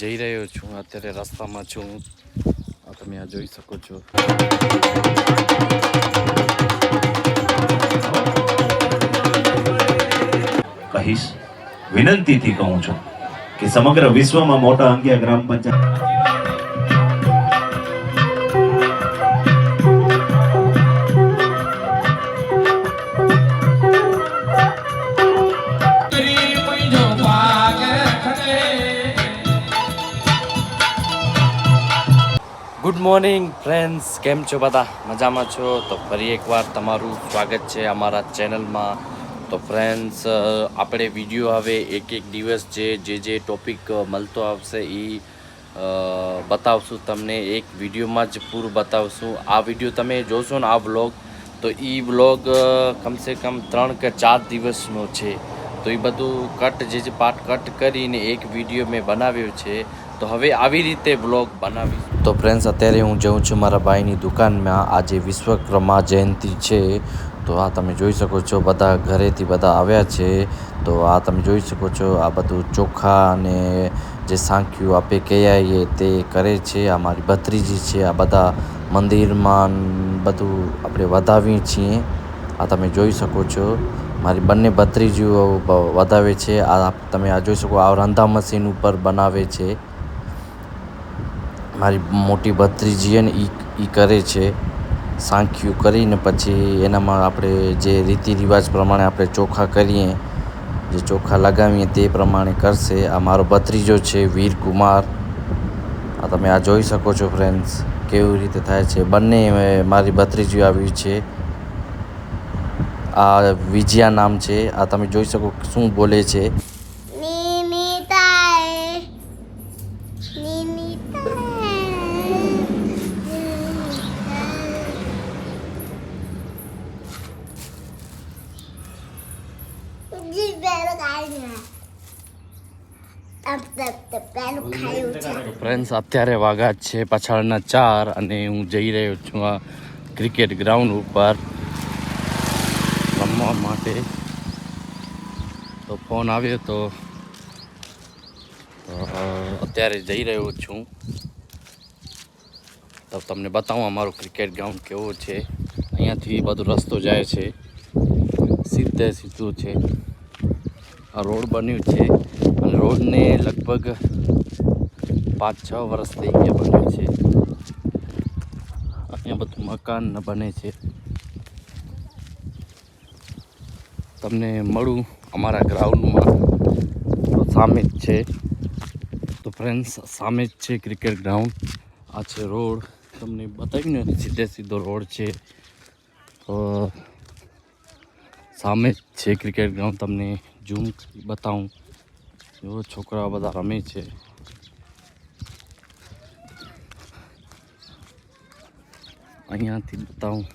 જઈ રહ્યો છું. અત્યારે રસ્તામાં છું. તમે આ જોઈ શકો છો. કહીશ, વિનંતીથી કહું છું કે સમગ્ર વિશ્વમાં મોટા અંગ્યા ગ્રામ પંચાયત મોર્નિંગ ફ્રેન્ડ્સ કેમ છો બધા? મજામાં છો? તો ફરી એકવાર તમારું સ્વાગત છે અમારા ચેનલમાં. તો ફ્રેન્ડ્સ આપણે વીડિયો હવે એક એક દિવસ જે જે જે ટોપિક મળતો આવશે એ બતાવશું તમને. એક વિડીયોમાં જ પૂરું બતાવશું. આ વીડિયો તમે જોશો ને આ વ્લોગ તો એ વ્લોગ કમસે કમ ત્રણ કે ચાર દિવસનો છે. તો એ બધું કટ જે જે પાર્ટ કટ કરીને એક વીડિયો મેં બનાવ્યો છે. તો હવે આવી રીતે વ્લોગ બનાવી. તો ફ્રેન્ડ્સ અત્યારે હું જઉં છું મારા ભાઈની દુકાનમાં. આજે વિશ્વકર્મા જયંતિ છે. તો આ તમે જોઈ શકો છો, બધા ઘરેથી બધા આવ્યા છે. તો આ તમે જોઈ શકો છો, આ બધું ચોખા અને જે સાંખ્યું આપે કહેવાય તે કરે છે. આ મારી ભત્રીજી છે. આ બધા મંદિરમાં બધું આપણે વધાવીએ છીએ. આ તમે જોઈ શકો છો. મારી બંને ભત્રીજીઓ વધાવે છે. આ તમે આ જોઈ શકો, આ રંધા મશીન ઉપર બનાવે છે. મારી મોટી ભત્રીજી ને એ એ કરે છે. સાંખ્યું કરીને પછી એનામાં આપણે જે રીતિ રિવાજ પ્રમાણે આપણે ચોખા કરીએ, જે ચોખા લગાવીએ તે પ્રમાણે કરશે. આ મારો ભત્રીજો છે, વીર કુમાર. આ તમે આ જોઈ શકો છો ફ્રેન્ડ્સ કેવી રીતે થાય છે. બંને મારી ભત્રીજી આવી છે. આ વિજયા નામ છે. આ તમે જોઈ શકો શું બોલે છે. ફ્રેન્ડ્સ અત્યારે વાગા છે પાછળના ચાર અને હું જઈ રહ્યો છું આ ક્રિકેટ ગ્રાઉન્ડ ઉપર રમવા માટે. તો ફોન આવ્યો તો અત્યારે જઈ રહ્યો છું. તો તમને બતાવું અમારું ક્રિકેટ ગ્રાઉન્ડ કેવો છે. અહીંયાથી બધો રસ્તો જાય છે. સીધે સીધું છે. આ રોડ બન્યું છે. અને રોડને લગભગ પાંચ છ વર્ષ થઈ ગયા બન્યું છે. અહીંયા બધું મકાન બને છે. તમને મળું અમારા ગ્રાઉન્ડમાં. તો સામે જ છે. તો ફ્રેન્ડ્સ સામે જ છે ક્રિકેટ ગ્રાઉન્ડ. આ છે રોડ. તમને બતાવ્યું ને સીધે સીધો રોડ છે. તો સામે જ છે ક્રિકેટ ગ્રાઉન્ડ. તમને ઝૂમ બતાવું. એવો છોકરાઓ બધા રમે છે. અહીંયાથી બતાવું.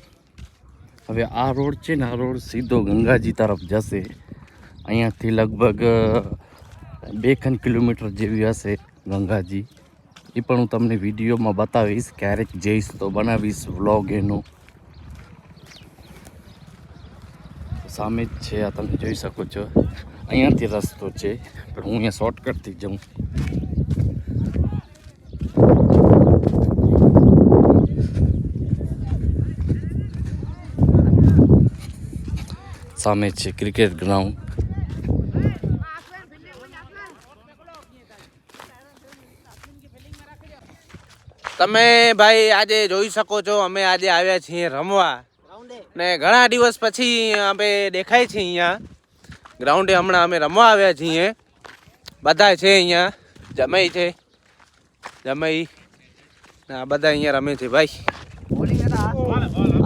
હવે આ રોડ છે ને, આ રોડ સીધો ગંગાજી તરફ જશે. અહીંયાથી લગભગ બે કિલોમીટર જેવી હશે ગંગાજી. એ પણ હું તમને વિડીયોમાં બતાવીશ, ક્યારેક જઈશ તો બનાવીશ વ્લોગ એનો. સામે જ છે, આ તમે જોઈ શકો છો. અહીંયાથી રસ્તો છે, પણ હું અહીંયા શોર્ટકટથી જાઉં. સામે છે ક્રિકેટ ગ્રાઉન્ડ તમે ભાઈ આજે જોઈ શકો છો અમે આજે આવ્યા છીએ રમવા. ને ઘણા દિવસ પછી અમે દેખાય છે અહીંયા. ગ્રાઉન્ડે હમણાં અમે રમવા આવ્યા છીએ. બધા છે અહીંયા. જમાઈ છે. જમાઈ. ને આ બધા અહીંયા રમે છે ભાઈ.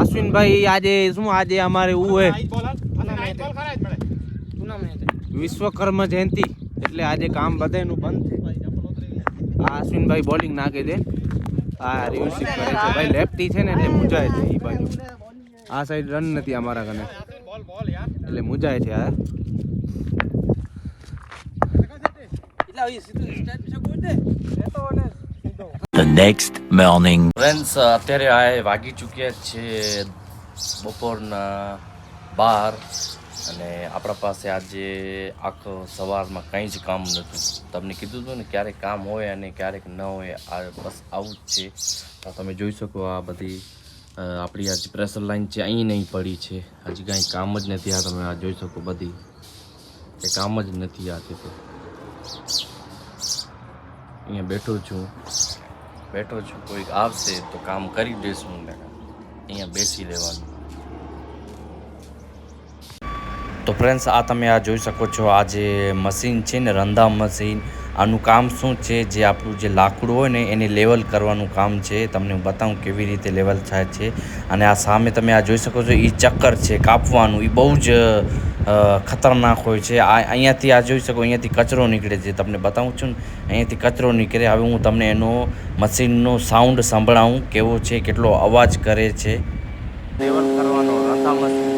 અશ્વિનભાઈ આજે શું આજે અમારે એવું હે? વિશ્વકર્મા જયંતિ એટલે આજે કામ બધાનું બંધ છે. આ અશ્વિનભાઈ બોલિંગ નાખે છે. આ રિવર્સિંગ કરે છે. ભાઈ લેફ્ટી છે ને એટલે મુજાય છે એ બાજુ. આ સાઈડ રન નથી અમારા કને એટલે મુજાય છે આ. The next morning. ફ્રેન્ડ્સ અત્યારે આ વાગી ચૂક્યા છે બપોરના બાર. અને આપણા પાસે આજે આખો સવારમાં કંઈ જ કામ નહોતું તમને કીધું હતું ને, ક્યારેક કામ હોય અને ક્યારેક ન હોય, આ બસ આવું જ છે. તમે જોઈ શકો આ બધી આપણી આજે પ્રેશર લાઈન છે, અહીં નહીં પડી છે. હજી કાંઈ કામ જ નથી. આ તમે આ જોઈ શકો બધી. કે કામ જ નથી આ તો અહીંયા બેઠો છું. બેઠો છું. કોઈક આવશે તો કામ કરી દઈશું ને અહીંયા બેસી રહેવાનું. તો ફ્રેન્ડ્સ આ તમે આ જોઈ શકો છો, આ જે મશીન છે ને રંધા મશીન આનું કામ શું છે? જે આપણું જે લાકડું હોય ને, એને લેવલ કરવાનું કામ છે. તમને હું બતાવું કેવી રીતે લેવલ થાય છે. અને આ સામે તમે આ જોઈ શકો છો એ ચક્કર છે, કાપવાનું એ બહુ જ ખતરનાક હોય છે. આ અહીંયાથી આ જોઈ શકો, અહીંયાથી કચરો નીકળે છે. તમને બતાવું છું ને, અહીંયાથી કચરો નીકળે. હવે હું તમને એનો મશીનનો સાઉન્ડ સંભળાવું, કેવો છે, કેટલો અવાજ કરે છે. લેવલ કરવાનો મશીન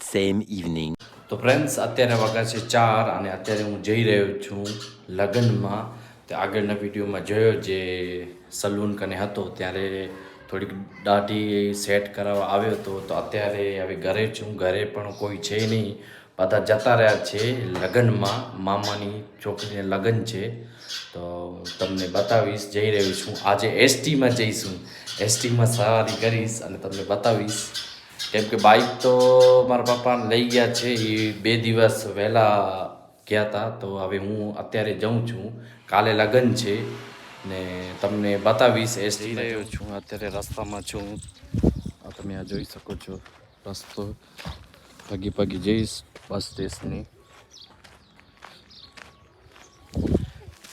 that same evening. તો ફ્રેન્ડ્સ, અત્યારે વાગ્યા છે ચાર અને અત્યારે હું જઈ રહ્યો છું લગ્નમાં. તે આગળના વિડીયોમાં જોયો જે સલૂન કને હતો, ત્યારે થોડીક દાઢી સેટ કરાવવા આવ્યો હતો. તો અત્યારે હવે ઘરે છું, ઘરે પણ કોઈ છે નહીં. બધા જતા રહ્યા છે લગ્નમાં. મામાની છોકરીને લગ્ન છે. તો તમને બતાવીશ, જઈ રહ્યો છું. આજે એસટીમાં જઈશું. એસટીમાં સવારી કરીશ અને તમને બતાવીશ કેમ કે બાઇક તો મારા પપ્પાને લઈ ગયા છે એ બે દિવસ વહેલા ગયા હતા તો હવે હું અત્યારે જાઉં છું. કાલે લગ્ન છે ને તમને બતાવીશ એ જઈ રહ્યો છું. અત્યારે રસ્તામાં છું તમે આ જોઈ શકો છો. રસ્તો પગી પગી જઈશ બસ સ્ટેશને.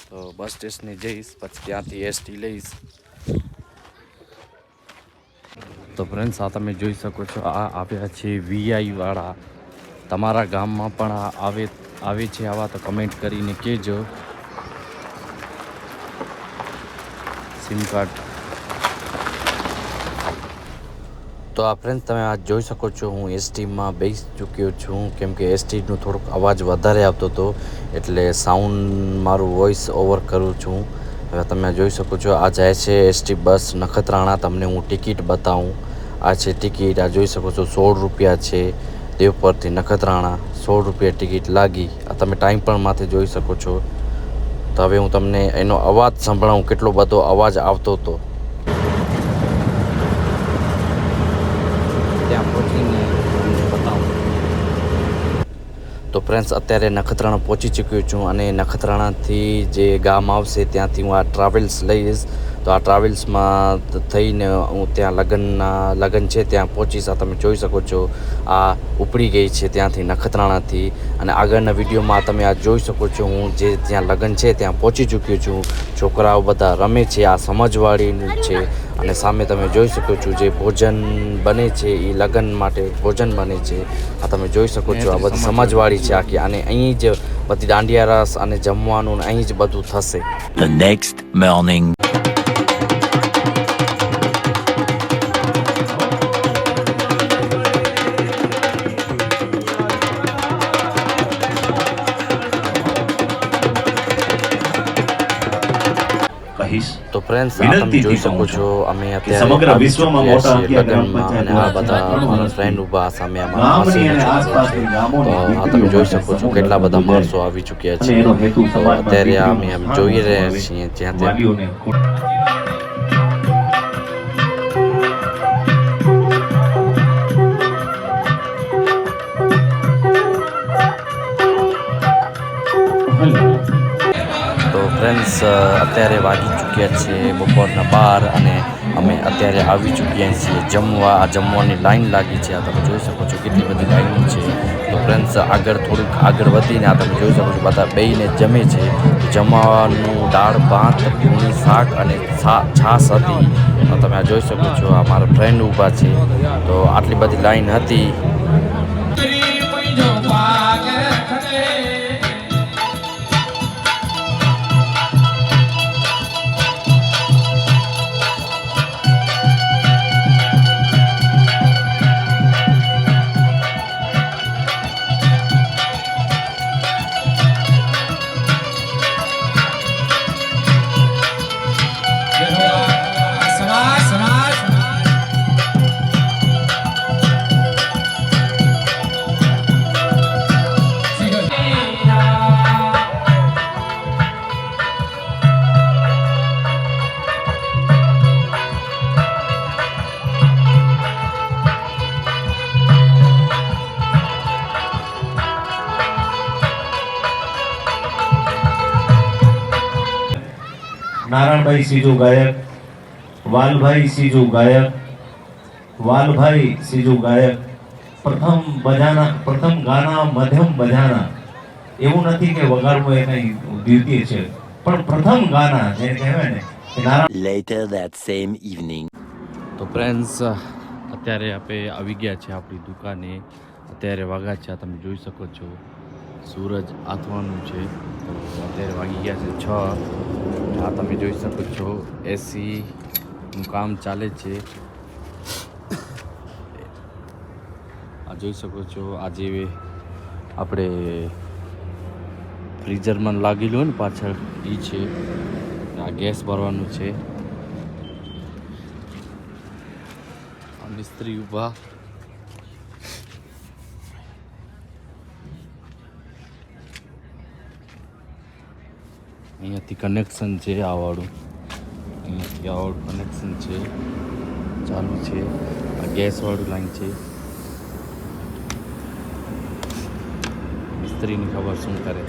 તો બસ સ્ટેશને જઈશ પછી ત્યાંથી એસટી લઈશ. તો ફ્રેન્ડ્સ આ તમે જોઈ શકો છો, આ આવ્યા છે વીઆઈવાળા તમારા ગામમાં પણ આ આવે આવે છે આવા, તો કમેન્ટ કરીને કહેજો. સિમ કાર્ડ તો આ ફ્રેન્ડ તમે આ જોઈ શકો છો, હું એસટીમાં બેસી ચૂક્યો છું. કેમ કે એસટીનું થોડોક અવાજ વધારે આવતો હતો, એટલે સાઉન્ડ મારું વોઇસ ઓવર કરું છું. હવે તમે જોઈ શકો છો, આ જાય છે એસટી બસ નખત્રાણા, તમને હું ટિકિટ બતાવું. આ છે ટિકિટ. આ જોઈ શકો છો સોળ રૂપિયા છે. દેવપરથી નખત્રાણા સોળ રૂપિયા ટિકિટ લાગી. આ તમે ટાઈમ પણ માથે જોઈ શકો છો. તો હવે હું તમને એનો અવાજ સંભળાવું કેટલો બધો અવાજ આવતો હતો. ત્યાં પહોંચીને બતાવું. તો ફ્રેન્ડ્સ અત્યારે નખત્રાણા પહોંચી ચૂક્યો છું અને નખત્રાણાથી જે ગામ આવશે ત્યાંથી હું આ ટ્રાવેલ્સ લઈશ. તો આ ટ્રાવેલ્સમાં થઈને હું ત્યાં લગ્નના, લગ્ન છે ત્યાં પહોંચીશ, આ તમે જોઈ શકો છો. આ ઉપડી ગઈ છે ત્યાંથી નખત્રાણાથી અને આગળના વિડીયોમાં તમે આ જોઈ શકો છો હું જે ત્યાં લગ્ન છે ત્યાં પહોંચી ચૂક્યો છું. છોકરાઓ બધા રમે છે, આ સમજવાળીનું છે અને સામે તમે જોઈ શકો છો જે ભોજન બને છે એ લગ્ન માટે ભોજન બને છે. આ તમે જોઈ શકો છો આ બધી સમજવાળી છે આખી અને અહીં જ બધી દાંડિયા રસ અને જમવાનું અહીં જ બધું થશે. Next morning. ફ્રેન્ડ્સ આ તમે વિનંતીથી જોઈ શકો કહું છો છું અમે કે અત્યારે સમગ્ર આવી વિશ્વમાં ચૂક્યા મોટા છીએ અંકિયા ગ્રામ લગ્નમાં અને આ પંચાયત બધા દ્વારા મારા ચાર ફ્રેન્ડ ઊભા સામે અમારા ગામની માસીના અને છોકરો આસપાસની છે ગામોની તો આ તમે દીકરીઓ જોઈ શકો છો માટે કેટલા બધા સમગ્ર માણસો આવી ચૂક્યા અને છે એનો હેતુ તો સમાજમાં અત્યારે અમે દીકરીઓનું આમ જોઈ સ્થાન રહ્યા આવે, છીએ જ્યાં ત્યાં વાલીઓને ખોટ- તો ફ્રેન્ડ્સ અત્યારે વાગી ચૂક્યા છે બપોરના બાર અને અમે અત્યારે આવી ચૂક્યા છીએ જમવા. આ જમવાની લાઈન લાગી છે. આ તમે જોઈ શકો છો કેટલી બધી લાઈનો છે. તો ફ્રેન્ડ્સ આગળ થોડુંક આગળ વધીને આ તમે જોઈ શકો છો બધા બેને જમે છે. જમવાનું દાળ, ભાત, પૂરી, શાક અને છાશ હતી. તમે આ જોઈ શકો છો, આ મારા ફ્રેન્ડ ઊભા છે. તો આટલી બધી લાઈન હતી. નારાયણભાઈ સીજુ ગાયક વાલભાઈ સીજુ ગાયક વાલભાઈ સીજુ ગાયક પ્રથમ બજાના પ્રથમ ગાના મધ્યમ બજાના. એવું નથી કે વગાડવું એ કઈ દ્વિતીય છે. પણ પ્રથમ ગાના જે કહેવાય ને લેટર ધેટ સેમ ઇવનિંગ તો ફ્રેન્ડ્સ અત્યારે આપણે આવી ગયા છે આપણી દુકાને. અત્યારે વાગા છે તમે જોઈ શકો છો. સૂરજ આથવાનું છે. અત્યારે વાગી ગયા છે છ. આ તમે જોઈ શકો છો એસી નું કામ ચાલે છે. આ જોઈ શકો છો, આજે આપણે ફ્રીઝરમાં લાગેલું હોય ને પાછળ એ છે. આ ગેસ ભરવાનું છે. આ મિસ્ત્રી ઊભા. અહીંયાથી કનેક્શન છે આવાળું વાળું. અહીંયાથી આવાળું કનેક્શન છે. ચાલુ છે. આ ગેસવાળું લાઈન છે. મિસ્ત્રીની ખબર શું કરે.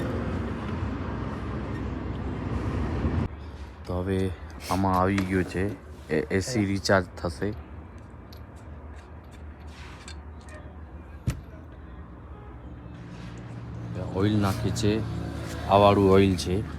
તો હવે આમાં આવી ગયું છે. એસી રિચાર્જ થશે. ઓઇલ નાખે છે. આવાળું ઓઇલ છે.